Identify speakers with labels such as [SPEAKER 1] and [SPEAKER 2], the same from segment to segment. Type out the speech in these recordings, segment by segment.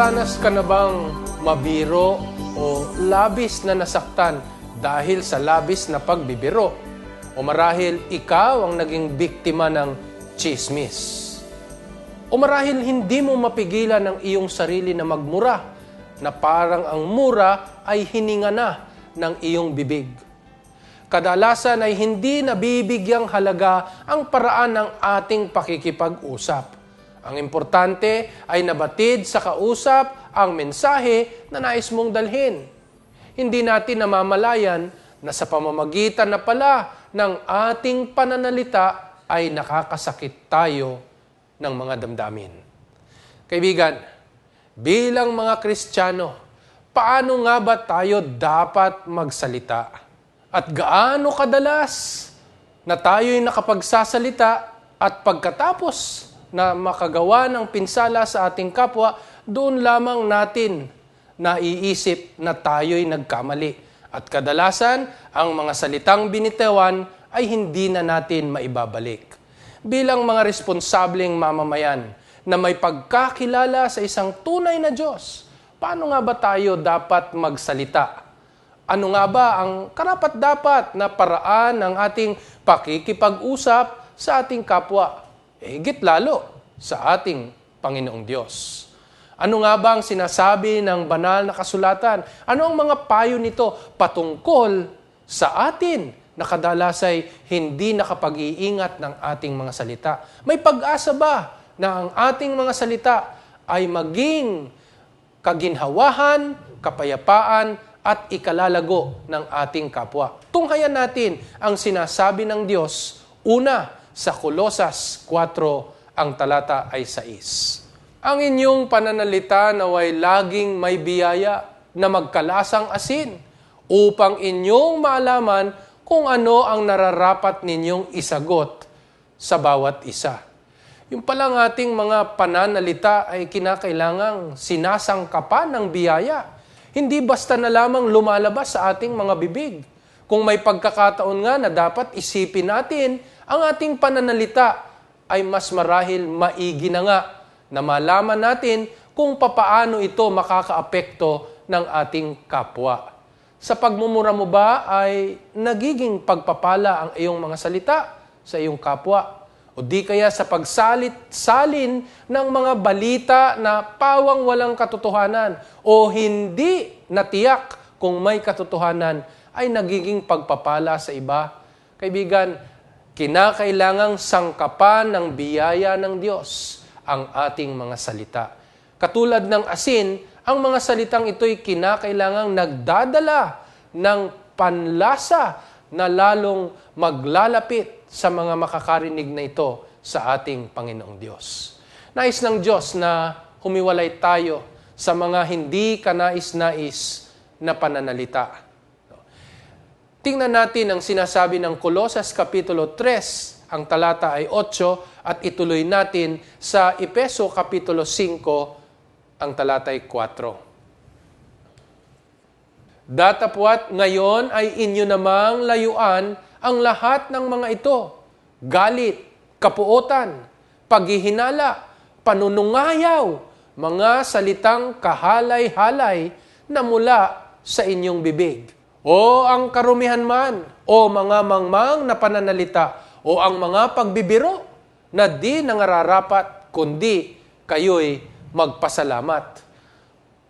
[SPEAKER 1] Nakaranas ka na bang mabiro o labis na nasaktan dahil sa labis na pagbibiro? O marahil ikaw ang naging biktima ng chismis? O marahil hindi mo mapigilan ang iyong sarili na magmura na parang ang mura ay hininga na ng iyong bibig? Kadalasan ay hindi nabibigyang halaga ang paraan ng ating pakikipag-usap. Ang importante ay nabatid sa kausap ang mensahe na nais mong dalhin. Hindi natin namamalayan na sa pamamagitan na pala ng ating pananalita ay nakakasakit tayo ng mga damdamin. Kaibigan, bilang mga Kristiyano, paano nga ba tayo dapat magsalita? At gaano kadalas na tayo'y nakapagsasalita at pagkatapos na makagawa ng pinsala sa ating kapwa, doon lamang natin naiisip na tayo'y nagkamali. At kadalasan, ang mga salitang binitawan ay hindi na natin maibabalik. Bilang mga responsableng mamamayan na may pagkakilala sa isang tunay na Diyos, paano nga ba tayo dapat magsalita? Ano nga ba ang karapat-dapat na paraan ng ating pakikipag-usap sa ating kapwa? Eh, higit lalo sa ating Panginoong Diyos. Ano nga ba ang sinasabi ng banal na kasulatan? Ano ang mga payo nito patungkol sa atin na kadalas ay hindi nakapag-iingat ng ating mga salita? May pag-asa ba na ang ating mga salita ay maging kaginhawahan, kapayapaan, at ikalalago ng ating kapwa? Tunghayan natin ang sinasabi ng Diyos una sa Kolosas 4, ang talata ay 6. Ang inyong pananalita naway laging may biyaya na magkalasang asin upang inyong maalaman kung ano ang nararapat ninyong isagot sa bawat isa. Yung palang ating mga pananalita ay kinakailangang sinasangkapan ng biyaya. Hindi basta na lamang lumalabas sa ating mga bibig. Kung may pagkakataon nga na dapat isipin natin, ang ating pananalita ay mas marahil maigi na nga na malaman natin kung papaano ito makakaapekto ng ating kapwa. Sa pagmumura mo ba ay nagiging pagpapala ang iyong mga salita sa iyong kapwa? O di kaya sa pagsalit-salin ng mga balita na pawang walang katotohanan o hindi natiyak kung may katotohanan ay nagiging pagpapala sa iba? Kaibigan, kinakailangang sangkapan ng biyaya ng Diyos ang ating mga salita. Katulad ng asin, ang mga salitang ito'y kinakailangang nagdadala ng panlasa na lalong maglalapit sa mga makakarinig na ito sa ating Panginoong Diyos. Nais ng Diyos na humiwalay tayo sa mga hindi kanais-nais na pananalita. Tingnan natin ang sinasabi ng Kolosas Kapitulo 3, ang talata ay 8, at ituloy natin sa Epeso Kapitulo 5, ang talata ay 4. Datapwat ngayon ay inyo namang layuan ang lahat ng mga ito. Galit, kapuotan, paghihinala, panunungayaw, mga salitang kahalay-halay na mula sa inyong bibig. O ang karumihan man, o mga mangmang na pananalita, o ang mga pagbibiro na di nangararapat, kundi kayo'y magpasalamat.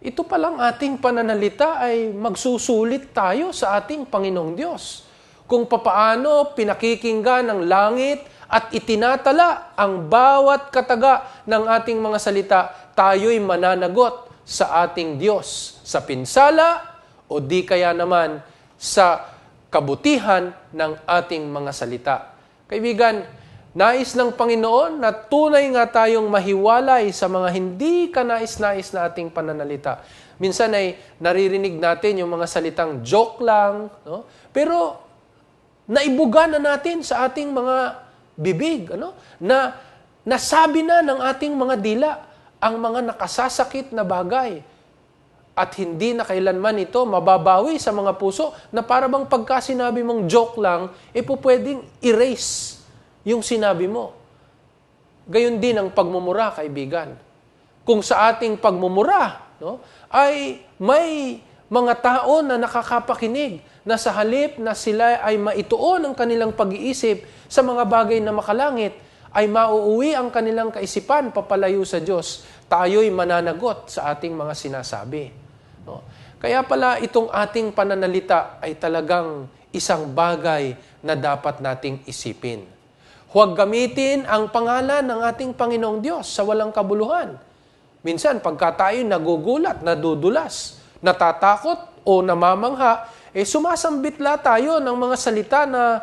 [SPEAKER 1] Ito palang ating pananalita ay magsusulit tayo sa ating Panginoong Diyos. Kung papaano pinakikinggan ng langit at itinatala ang bawat kataga ng ating mga salita, tayo'y mananagot sa ating Diyos sa pinsala o di kaya naman sa kabutihan ng ating mga salita. Kaibigan, Nais ng Panginoon na tunay nga tayong mahiwalay sa mga hindi kanais-nais na ating pananalita. Minsan ay naririnig natin yung mga salitang joke lang, no? pero naibuga na natin sa ating mga bibig, ano? na nasabi na ng ating mga dila ang mga nakasasakit na bagay. At hindi na kailanman ito mababawi sa mga puso na para bang pagka sinabi mong joke lang, e po pwedeng erase yung sinabi mo. Gayon din ang pagmumura, kaibigan. kung sa ating pagmumura, no, ay may mga tao na nakakapakinig na sa halip na sila ay maituon ang kanilang pag-iisip sa mga bagay na makalangit, ay mauuwi ang kanilang kaisipan papalayo sa Diyos. Tayo'y mananagot sa ating mga sinasabi. Kaya pala itong ating pananalita ay talagang isang bagay na dapat nating isipin. Huwag gamitin ang pangalan ng ating Panginoong Diyos sa walang kabuluhan. Minsan, pagka tayo nagugulat, nadudulas, natatakot o namamangha, eh sumasambitla tayo ng mga salita na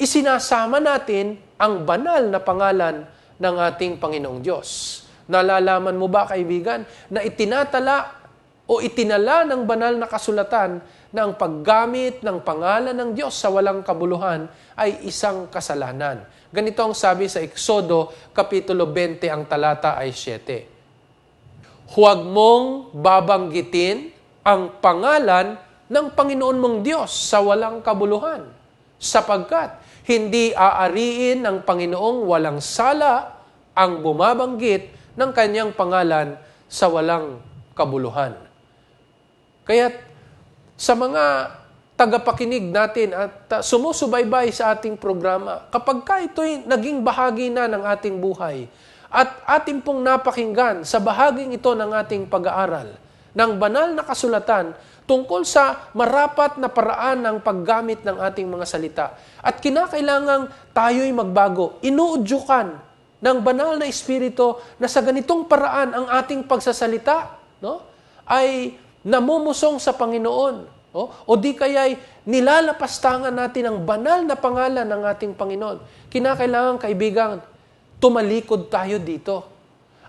[SPEAKER 1] isinasama natin ang banal na pangalan ng ating Panginoong Diyos. Nalalaman mo ba, kaibigan, na itinatala o itinala ng banal na kasulatan na ang paggamit ng pangalan ng Diyos sa walang kabuluhan ay isang kasalanan. Ganito ang sabi sa Eksodo, Kapitulo 20, ang talata ay 7. Huwag mong babanggitin ang pangalan ng Panginoon mong Diyos sa walang kabuluhan, sapagkat hindi aariin ng Panginoong walang sala ang bumabanggit ng kanyang pangalan sa walang kabuluhan. Kaya sa mga tagapakinig natin at uh, sumusubaybay sa ating programa, kapag ka ito'y naging bahagi na ng ating buhay at ating pong napakinggan sa bahaging ito ng ating pag-aaral ng banal na kasulatan tungkol sa marapat na paraan ng paggamit ng ating mga salita. At kinakailangang tayo'y magbago, inuudyukan ng banal na espiritu na sa ganitong paraan ang ating pagsasalita no, ay namumusong sa Panginoon. O, o di kaya'y nilalapastangan natin ang banal na pangalan ng ating Panginoon. Kinakailangan, kaibigan, tumalikod tayo dito.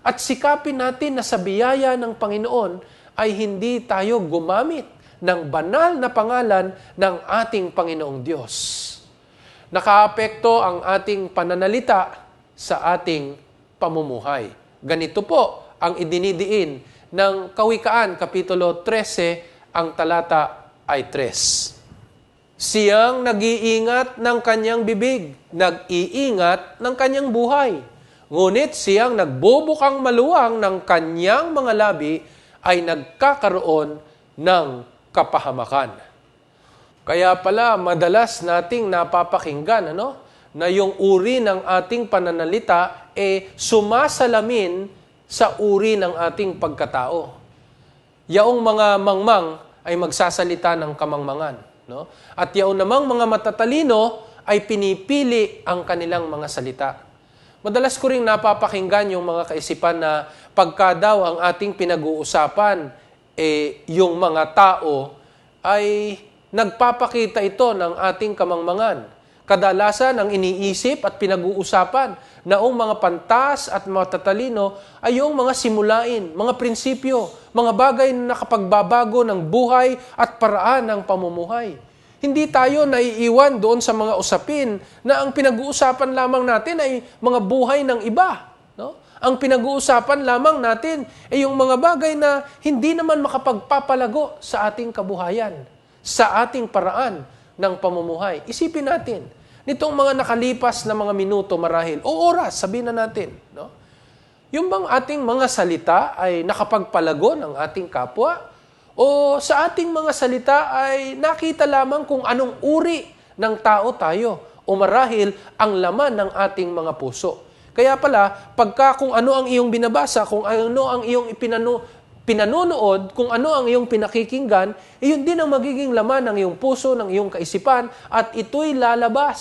[SPEAKER 1] At sikapin natin na sa biyaya ng Panginoon ay hindi tayo gumamit ng banal na pangalan ng ating Panginoong Diyos. Nakaapekto ang ating pananalita sa ating pamumuhay. Ganito po ang idinidiin ng Kawikaan, Kapitulo 13, ang talata ay 3. Siyang nag-iingat ng kanyang bibig, nag-iingat ng kanyang buhay. Ngunit siyang nagbubukang maluwang ng kanyang mga labi ay nagkakaroon ng kapahamakan. Kaya pala madalas nating napapakinggan ano, na yung uri ng ating pananalita e eh, sumasalamin sa uri ng ating pagkatao. Yaong mga mangmang ay magsasalita ng kamangmangan. No? At yaon namang mga matatalino ay pinipili ang kanilang mga salita. Madalas ko rin napapakinggan yung mga kaisipan na pagka daw ang ating pinag-uusapan, eh, yung mga tao ay nagpapakita ito ng ating kamangmangan. Kadalasan ang iniisip at pinag-uusapan naong mga pantas at matatalino ay yung mga simulain, mga prinsipyo, mga bagay na nakapagbabago ng buhay at paraan ng pamumuhay. Hindi tayo naiiwan doon sa mga usapin na ang pinag-uusapan lamang natin ay mga buhay ng iba. No? Ang pinag-uusapan lamang natin ay yung mga bagay na hindi naman makapagpapalago sa ating kabuhayan, sa ating paraan ng pamumuhay. Isipin natin, nitong mga nakalipas na mga minuto marahil, o oras, sabihin na natin, no? yung bang ating mga salita ay nakapagpalago ng ating kapwa? O sa ating mga salita ay nakita lamang kung anong uri ng tao tayo? O marahil ang laman ng ating mga puso? Kaya pala, pagka kung ano ang iyong binabasa, kung ano ang iyong ipinano, pinanonood, kung ano ang iyong pinakikinggan, iyon din ang magiging laman ng iyong puso, ng iyong kaisipan, at ito'y lalabas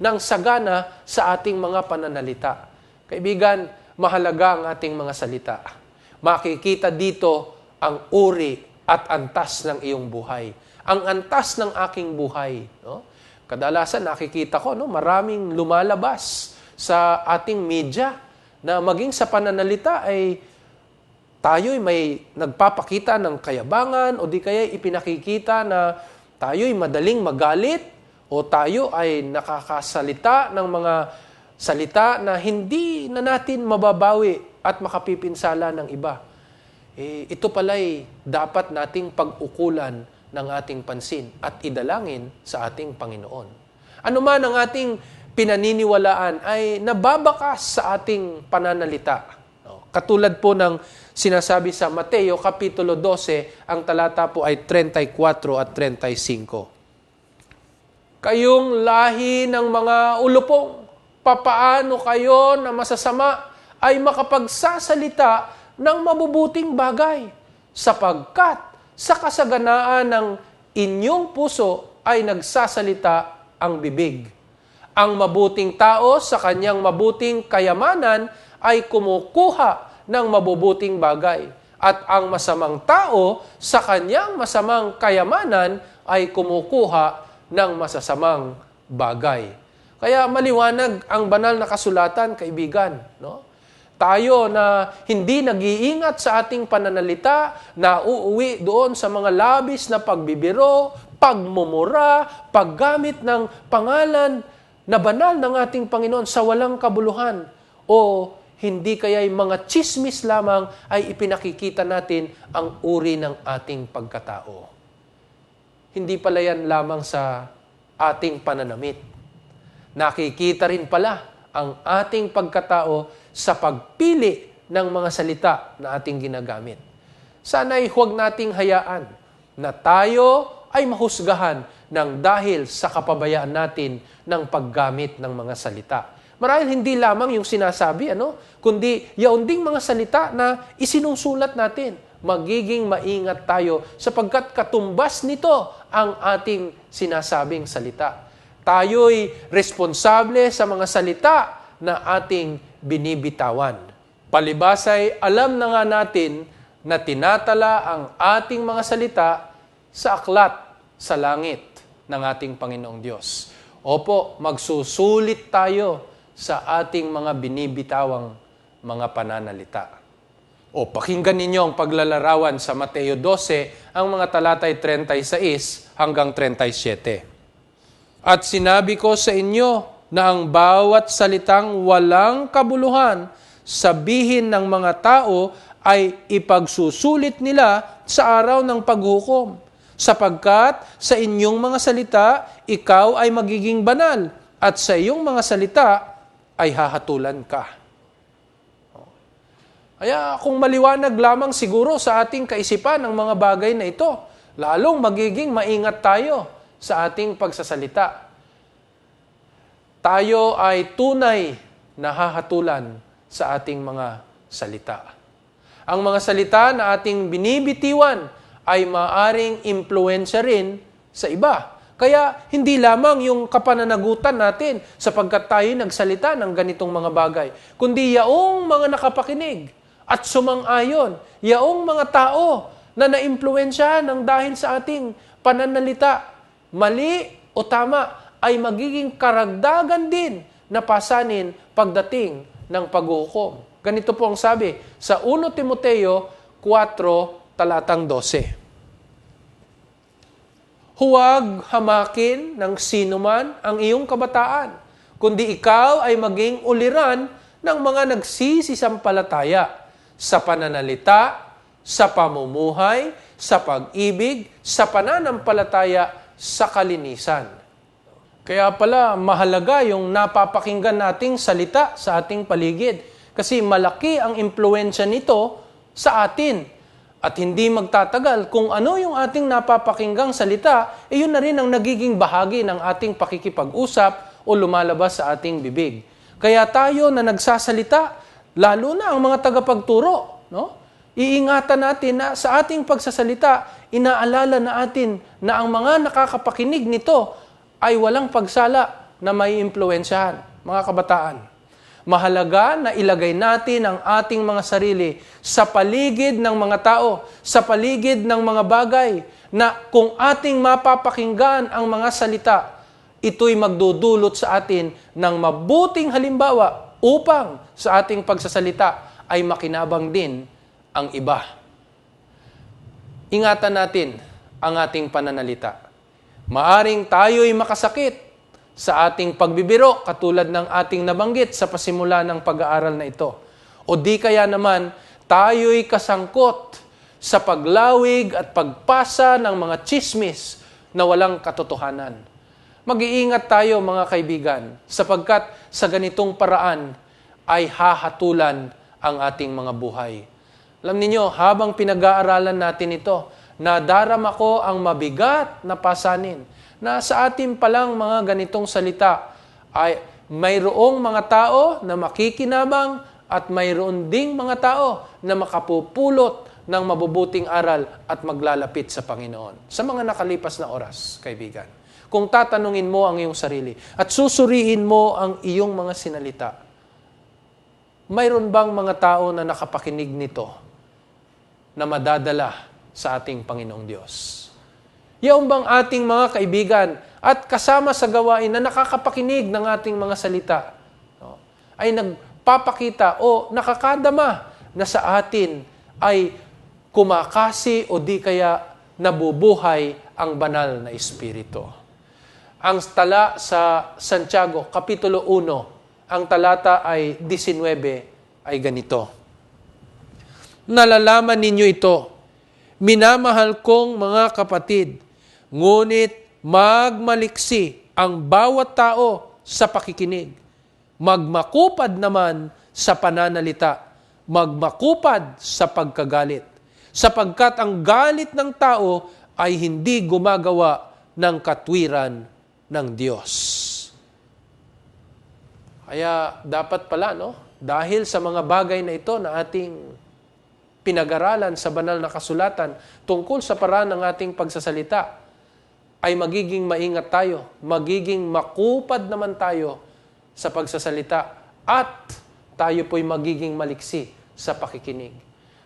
[SPEAKER 1] ng sagana sa ating mga pananalita. Kaibigan, mahalaga ang ating mga salita. Makikita dito ang uri at antas ng iyong buhay. Ang antas ng aking buhay. No? Kadalasan nakikita ko, no, maraming lumalabas sa ating media na maging sa pananalita ay tayo'y may nagpapakita ng kayabangan o di kaya ipinakikita na tayo'y madaling magalit o tayo ay nakakasalita ng mga salita na hindi na natin mababawi at makapipinsala ng iba. Eh, ito pala'y dapat nating pag-ukulan ng ating pansin at idalangin sa ating Panginoon. Ano man ang ating pinaniniwalaan ay nababakas sa ating pananalita Katulad po ng sinasabi sa Mateo Kapitulo 12, ang talata po ay 34 at 35. Kayong lahi ng mga ulupong, papaano kayo na masasama ay makapagsasalita ng mabubuting bagay sapagkat sa kasaganaan ng inyong puso ay nagsasalita ang bibig. Ang mabuting tao sa kanyang mabuting kayamanan ay kumukuha ng mabubuting bagay. At ang masamang tao sa kanyang masamang kayamanan ay kumukuha ng masasamang bagay. Kaya maliwanag ang banal na kasulatan, kaibigan. No? Tayo na hindi nag-iingat sa ating pananalita, na uuwi doon sa mga labis na pagbibiro, pagmumura, paggamit ng pangalan na banal ng ating Panginoon sa walang kabuluhan o hindi kaya'y mga chismis lamang ay ipinakikita natin ang uri ng ating pagkatao. Hindi pala yan lamang sa ating pananamit. Nakikita rin pala ang ating pagkatao sa pagpili ng mga salita na ating ginagamit. Sana'y huwag nating hayaan na tayo ay mahusgahan ng dahil sa kapabayaan natin ng paggamit ng mga salita. Marahil hindi lamang yung sinasabi, ano, kundi yaon ding mga salita na isinusulat natin. Magiging maingat tayo sapagkat katumbas nito ang ating sinasabing salita. Tayo'y responsable sa mga salita na ating binibitawan. Palibasay, alam na nga natin na tinatala ang ating mga salita sa aklat sa langit ng ating Panginoong Diyos. Opo, magsusulit tayo sa ating mga binibitawang mga pananalita. O pakinggan ninyo ang paglalarawan sa Mateo 12, ang mga talatay 36 hanggang 37. At sinabi ko sa inyo na ang bawat salitang walang kabuluhan sabihin ng mga tao ay ipagsusulit nila sa araw ng paghukom. Sapagkat sa inyong mga salita, ikaw ay magiging banal at sa iyong mga salita ay hahatulan ka. Kaya kung maliwanag lamang siguro sa ating kaisipan ang mga bagay na ito, lalong magiging maingat tayo sa ating pagsasalita. Tayo ay tunay na hahatulan sa ating mga salita. Ang mga salita na ating binibitiwan ay maaring impluensya rin sa iba. Kaya hindi lamang yung kapananagutan natin sapagkat tayo nagsalita ng ganitong mga bagay, kundi yaong mga nakapakinig at sumang-ayon, yaong mga tao na naimpluensya ng dahil sa ating pananalita, mali o tama, ay magiging karagdagan din na pasanin pagdating ng paghukom. Ganito po ang sabi sa 1 Timoteo 4, talatang 12. Huwag hamakin ng sinuman ang iyong kabataan, kundi ikaw ay maging uliran ng mga nagsisisampalataya sa pananalita, sa pamumuhay, sa pag-ibig, sa pananampalataya, sa kalinisan. Kaya pala mahalaga yung napapakinggan nating salita sa ating paligid. Kasi malaki ang impluensya nito sa atin. At hindi magtatagal kung ano yung ating napapakinggang salita, eh na rin ang nagiging bahagi ng ating pakikipag-usap o lumalabas sa ating bibig. Kaya tayo na nagsasalita, lalo na ang mga tagapagturo, no? iingatan natin na sa ating pagsasalita, inaalala na atin na ang mga nakakapakinig nito ay walang pagsala na may impluensyahan, mga kabataan. Mahalaga na ilagay natin ang ating mga sarili sa paligid ng mga tao, sa paligid ng mga bagay, na kung ating mapapakinggan ang mga salita, ito'y magdudulot sa atin ng mabuting halimbawa upang sa ating pagsasalita ay makinabang din ang iba. Ingatan natin ang ating pananalita. Maaring tayo'y makasakit sa ating pagbibiro katulad ng ating nabanggit sa pasimula ng pag-aaral na ito. O di kaya naman tayo'y kasangkot sa paglawig at pagpasa ng mga chismis na walang katotohanan. Mag-iingat tayo mga kaibigan sapagkat sa ganitong paraan ay hahatulan ang ating mga buhay. Alam ninyo, habang pinag-aaralan natin ito, nadarama ko ang mabigat na pasanin na sa atin palang mga ganitong salita ay mayroong mga tao na makikinabang at mayroon ding mga tao na makapupulot ng mabubuting aral at maglalapit sa Panginoon. Sa mga nakalipas na oras, kaibigan. Kung tatanungin mo ang iyong sarili at susuriin mo ang iyong mga sinalita, mayroon bang mga tao na nakapakinig nito na madadala sa ating Panginoong Diyos? Yaong bang ating mga kaibigan at kasama sa gawain na nakakapakinig ng ating mga salita no, ay nagpapakita o nakakadama na sa atin ay kumakasi o di kaya nabubuhay ang banal na Espiritu. Ang tala sa Santiago, Kapitulo 1, ang talata ay 19, ay ganito. Nalalaman ninyo ito, minamahal kong mga kapatid, ngunit magmaliksi ang bawat tao sa pakikinig. Magmakupad naman sa pananalita, magmakupad sa pagkagalit. Sapagkat ang galit ng tao ay hindi gumagawa ng katwiran ng Diyos. Kaya dapat pala, no? Dahil sa mga bagay na ito na ating pinag-aralan sa banal na kasulatan tungkol sa paraan ng ating pagsasalita, ay magiging maingat tayo, magiging makupad naman tayo sa pagsasalita at tayo po'y magiging maliksi sa pakikinig.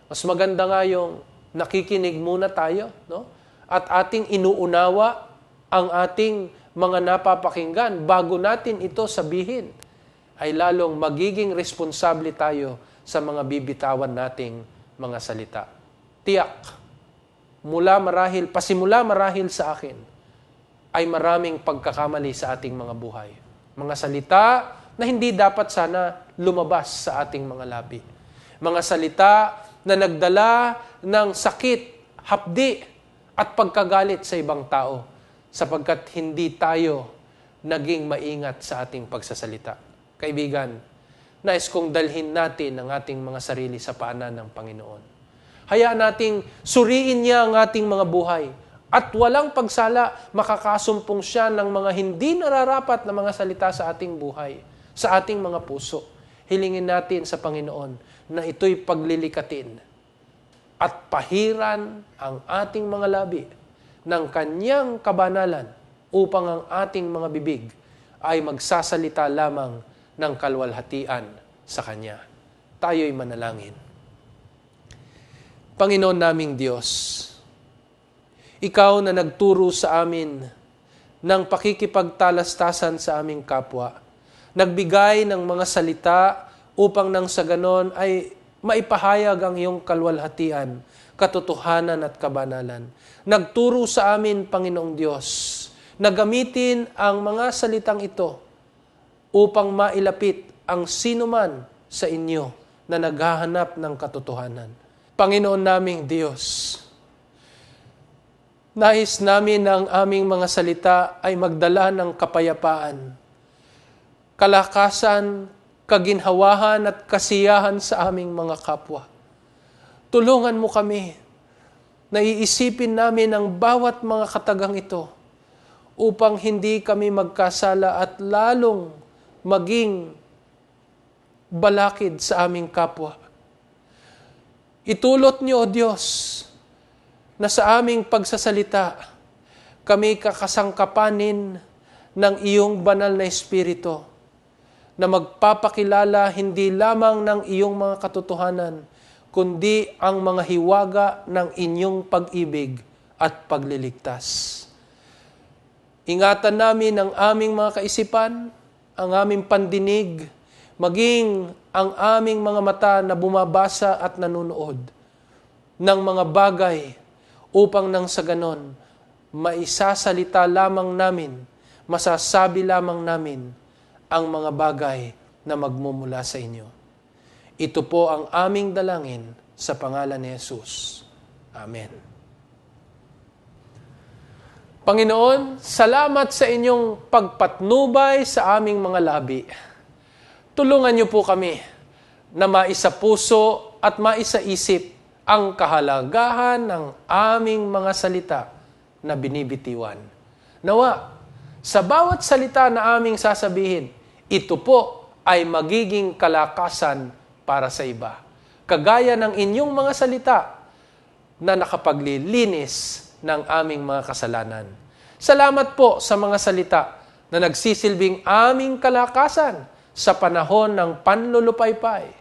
[SPEAKER 1] Mas maganda nga yung nakikinig muna tayo, no? At ating inuunawa ang ating mga napapakinggan bago natin ito sabihin ay lalong magiging responsable tayo sa mga bibitawan nating mga salita. Tiyak, mula marahil, pasimula marahil sa akin, ay maraming pagkakamali sa ating mga buhay. Mga salita na hindi dapat sana lumabas sa ating mga labi. Mga salita na nagdala ng sakit, hapdi, at pagkagalit sa ibang tao sapagkat hindi tayo naging maingat sa ating pagsasalita. Kaibigan, nais kong dalhin natin ang ating mga sarili sa paanan ng Panginoon. Hayaan nating suriin niya ang ating mga buhay at walang pagsala, makakasumpong siya ng mga hindi nararapat na mga salita sa ating buhay, sa ating mga puso. Hilingin natin sa Panginoon na ito'y paglilikatin at pahiran ang ating mga labi ng kanyang kabanalan upang ang ating mga bibig ay magsasalita lamang ng kalwalhatian sa Kanya. Tayo'y manalangin. Panginoon naming Diyos, ikaw na nagturo sa amin ng pakikipagtalastasan sa aming kapwa. Nagbigay ng mga salita upang nang sa ganon ay maipahayag ang iyong kalwalhatian, katotohanan at kabanalan. Nagturo sa amin, Panginoong Diyos, na gamitin ang mga salitang ito upang mailapit ang sinuman sa inyo na naghahanap ng katotohanan. Panginoon naming Diyos, Nais namin ang aming mga salita ay magdala ng kapayapaan, kalakasan, kaginhawahan at kasiyahan sa aming mga kapwa. Tulungan mo kami na iisipin namin ang bawat mga katagang ito upang hindi kami magkasala at lalong maging balakid sa aming kapwa. Itulot niyo, O Diyos, na sa aming pagsasalita, kami kakasangkapanin ng iyong banal na Espiritu na magpapakilala hindi lamang ng iyong mga katotohanan, kundi ang mga hiwaga ng inyong pag-ibig at pagliligtas. Ingatan namin ang aming mga kaisipan, ang aming pandinig, maging ang aming mga mata na bumabasa at nanonood ng mga bagay upang nang sa ganon, maisasalita lamang namin, masasabi lamang namin ang mga bagay na magmumula sa inyo. Ito po ang aming dalangin sa pangalan ni Jesus. Amen. Panginoon, salamat sa inyong pagpatnubay sa aming mga labi. Tulungan niyo po kami na maisapuso at maisaisip ang kahalagahan ng aming mga salita na binibitiwan. Nawa, sa bawat salita na aming sasabihin, ito po ay magiging kalakasan para sa iba. Kagaya ng inyong mga salita na nakapaglilinis ng aming mga kasalanan. Salamat po sa mga salita na nagsisilbing aming kalakasan sa panahon ng panlulupaypay,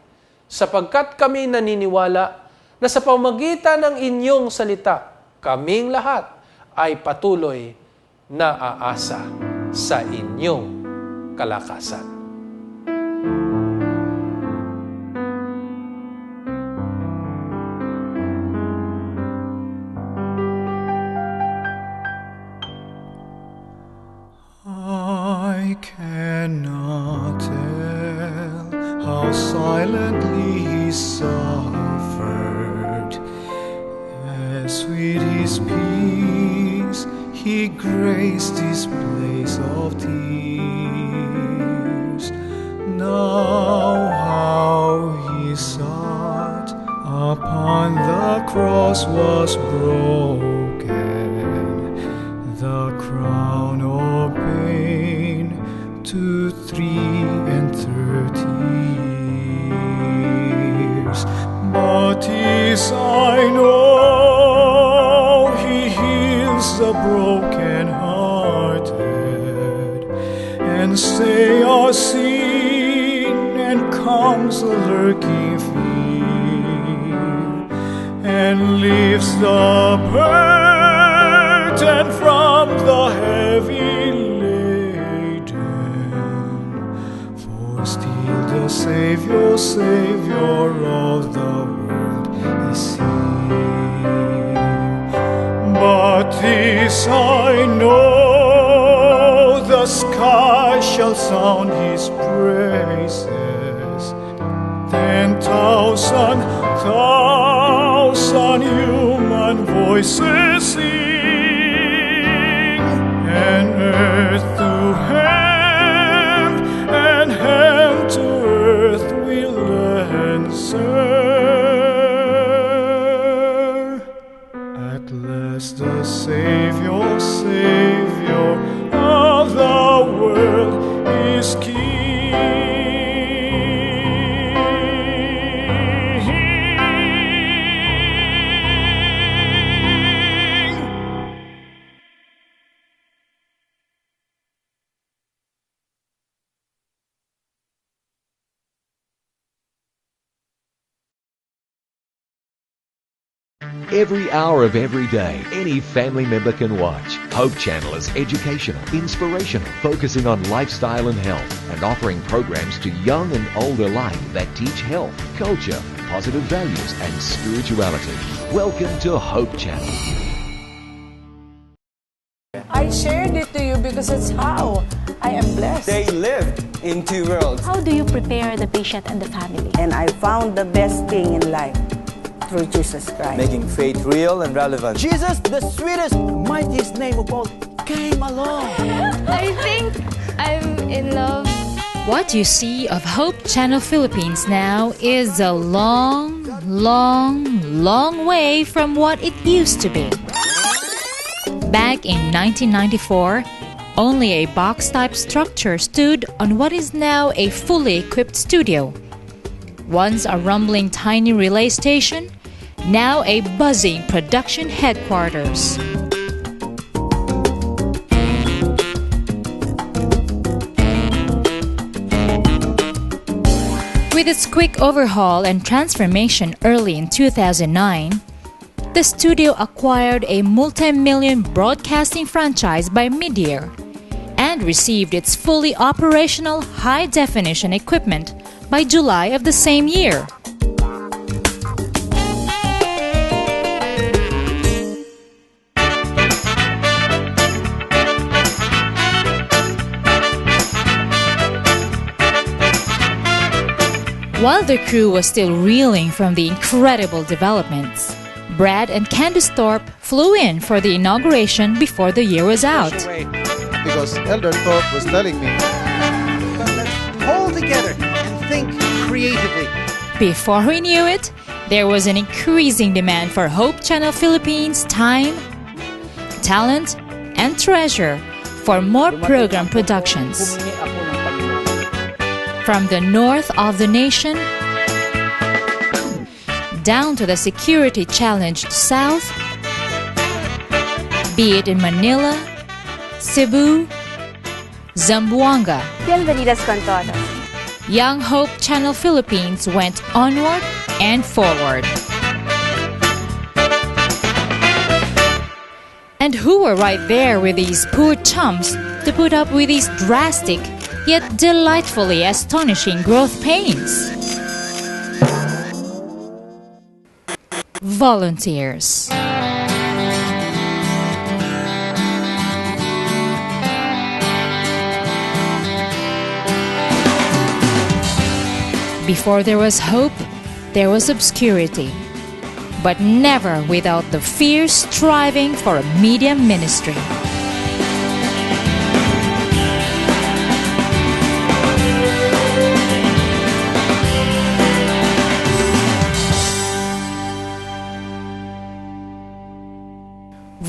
[SPEAKER 1] sapagkat kami naniniwala na sa pamagitan ng inyong salita, kaming lahat ay patuloy na aasa sa inyong kalakasan.
[SPEAKER 2] Upon the cross was broken the crown of pain to three and thirty years. But this I know, He heals the broken-hearted, and stay our sin and calms the lurking and lifts the burden from the heavy laden. For still the Savior, Savior of the world is He. But this I know, the sky shall sound voices
[SPEAKER 3] Every hour of every day, any family member can watch. Hope Channel is educational, inspirational, focusing on lifestyle and health, and offering programs to young and old alike that teach health, culture, positive values, and spirituality. Welcome to Hope Channel.
[SPEAKER 4] I shared it to you because it's how I am blessed.
[SPEAKER 5] They lived in two worlds.
[SPEAKER 6] How do you prepare the patient and the family?
[SPEAKER 4] and I found the best thing in life through Jesus Christ.
[SPEAKER 5] Making faith real and relevant.
[SPEAKER 7] Jesus, the sweetest, mightiest name of all, came along.
[SPEAKER 8] I think I'm in love.
[SPEAKER 9] What you see of Hope Channel Philippines now is a long, long, long way from what it used to be. Back in 1994, only a box type structure stood on what is now a fully equipped studio. Once a rumbling tiny relay station, now a buzzing production headquarters. With its quick overhaul and transformation early in 2009, the studio acquired a multi million broadcasting franchise by Midear and received its fully operational high definition equipment by July of the same year. While the crew was still reeling from the incredible developments, Brad and Candice Thorpe flew in for the inauguration before the year was out.
[SPEAKER 10] because Elder Thorpe was telling me
[SPEAKER 7] let's hold together and think creatively.
[SPEAKER 9] Before we knew it, there was an increasing demand for Hope Channel Philippines time, talent, and treasure for more program productions. From the north of the nation down to the security challenged south, be it in Manila, Cebu, Zamboanga,
[SPEAKER 6] Bienvenidas con todos.
[SPEAKER 9] Young Hope Channel Philippines went onward and forward. And who were right there with these poor chumps to put up with these drastic yet delightfully astonishing growth pains? Volunteers. Before there was hope, there was obscurity, but never without the fierce striving for a media ministry.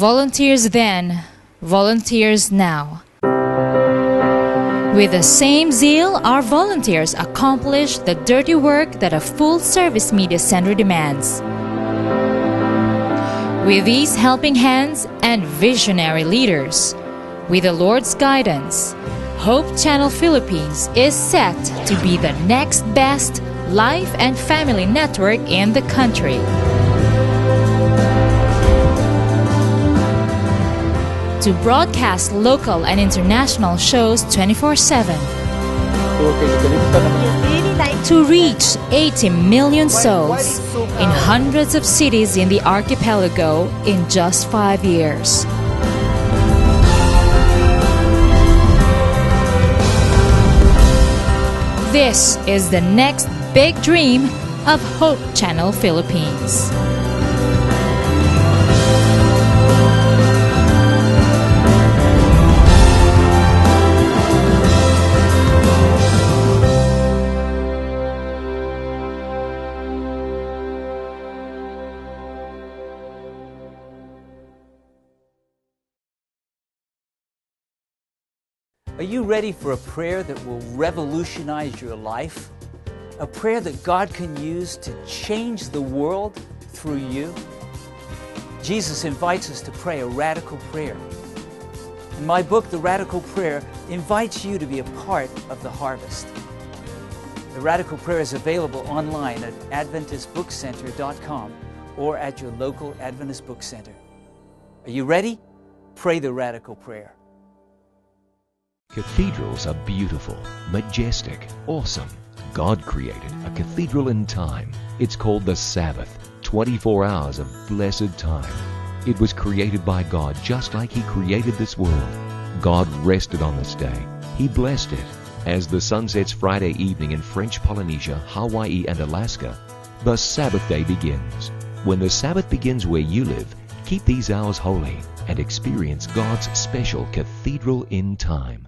[SPEAKER 9] Volunteers then, volunteers now. With the same zeal, our volunteers accomplish the dirty work that a full service media center demands. With these helping hands and visionary leaders, with the Lord's guidance, Hope Channel Philippines is set to be the next best life and family network in the country. To broadcast local and international shows 24 7. To reach 80 million souls in hundreds of cities in the archipelago in just five years. This is the next big dream of Hope Channel Philippines.
[SPEAKER 7] Ready for a prayer that will revolutionize your life? A prayer that God can use to change the world through you? Jesus invites us to pray a radical prayer. In my book, The Radical Prayer, invites you to be a part of the harvest. The Radical Prayer is available online at AdventistBookCenter.com or at your local Adventist Book Center. Are you ready? Pray the Radical Prayer.
[SPEAKER 3] Cathedrals are beautiful, majestic, awesome. God created a cathedral in time. It's called the Sabbath, 24 hours of blessed time. It was created by God just like He created this world. God rested on this day. He blessed it. As the sun sets Friday evening in French Polynesia, Hawaii, and Alaska, the Sabbath day begins. When the Sabbath begins where you live, keep these hours holy and experience God's special cathedral in time.